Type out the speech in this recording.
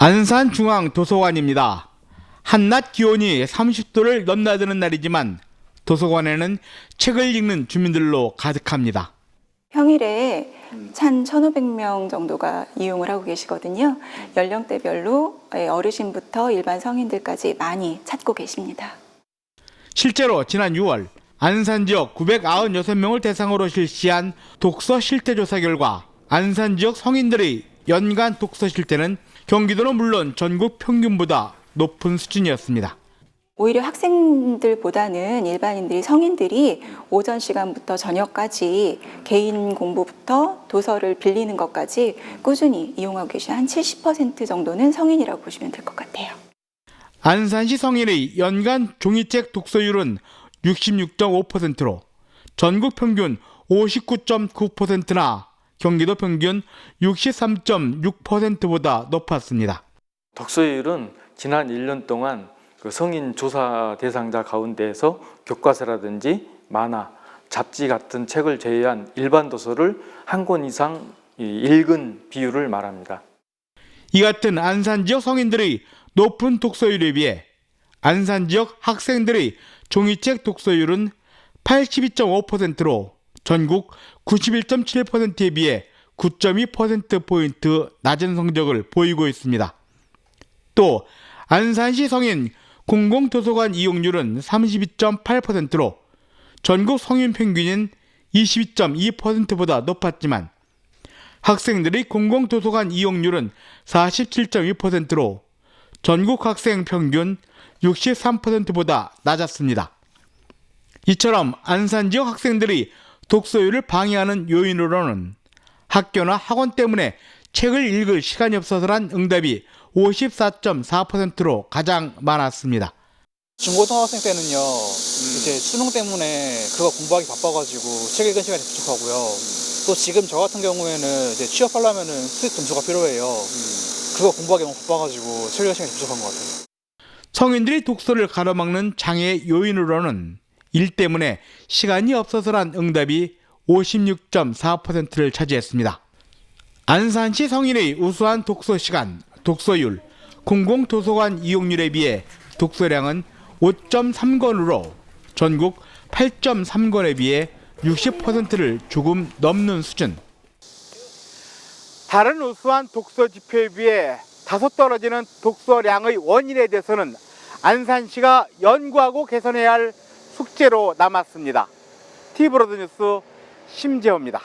안산중앙도서관입니다. 한낮 기온이 30도를 넘나드는 날이지만 도서관에는 책을 읽는 주민들로 가득합니다. 평일에 한 1,500명 정도가 이용을 하고 계시거든요. 연령대별로 어르신부터 일반 성인들까지 많이 찾고 계십니다. 실제로 지난 6월 안산 지역 996명을 대상으로 실시한 독서 실태 조사 결과 안산 지역 성인들의 연간 독서 실태는 경기도는 물론 전국 평균보다 높은 수준이었습니다. 오히려 학생들보다는 일반인들이 성인들이 오전 시간부터 저녁까지 개인 공부부터 도서를 빌리는 것까지 꾸준히 이용하고 계신 한 70% 정도는 성인이라고 보시면 될 것 같아요. 안산시 성인의 연간 종이책 독서율은 66.5%로 전국 평균 59.9%나 경기도 평균 63.6%보다 높았습니다. 독서율은 지난 1년 동안 그 성인 조사 대상자 가운데에서 교과서라든지 만화, 잡지 같은 책을 제외한 일반 도서를 한 권 이상 이 읽은 비율을 말합니다. 이 같은 안산 지역 성인들의 높은 독서율에 비해 안산 지역 학생들의 종이책 독서율은 82.5%로 전국 91.7%에 비해 9.2%포인트 낮은 성적을 보이고 있습니다. 또 안산시 성인 공공도서관 이용률은 32.8%로 전국 성인 평균인 22.2%보다 높았지만 학생들의 공공도서관 이용률은 47.2%로 전국 학생 평균 63%보다 낮았습니다. 이처럼 안산 지역 학생들이 독서율을 방해하는 요인으로는 학교나 학원 때문에 책을 읽을 시간이 없어서란 응답이 54.4%로 가장 많았습니다. 중고등학생 때는요, 이제 수능 때문에 그거 공부하기 바빠가지고 책 읽은 시간이 부족하고요. 또 지금 저 같은 경우에는 이제 취업하려면은 수익 점수가 필요해요. 그거 공부하기 너무 바빠가지고 책 읽은 시간이 부족한 것 같아요. 성인들이 독서를 가로막는 장애 요인으로는 일 때문에 시간이 없어서란 응답이 56.4%를 차지했습니다. 안산시 성인의 우수한 독서 시간, 독서율, 공공도서관 이용률에 비해 독서량은 5.3권으로 전국 8.3권에 비해 60%를 조금 넘는 수준. 다른 우수한 독서 지표에 비해 다소 떨어지는 독서량의 원인에 대해서는 안산시가 연구하고 개선해야 할 숙제로 남았습니다. 티브로드 뉴스 심재호입니다.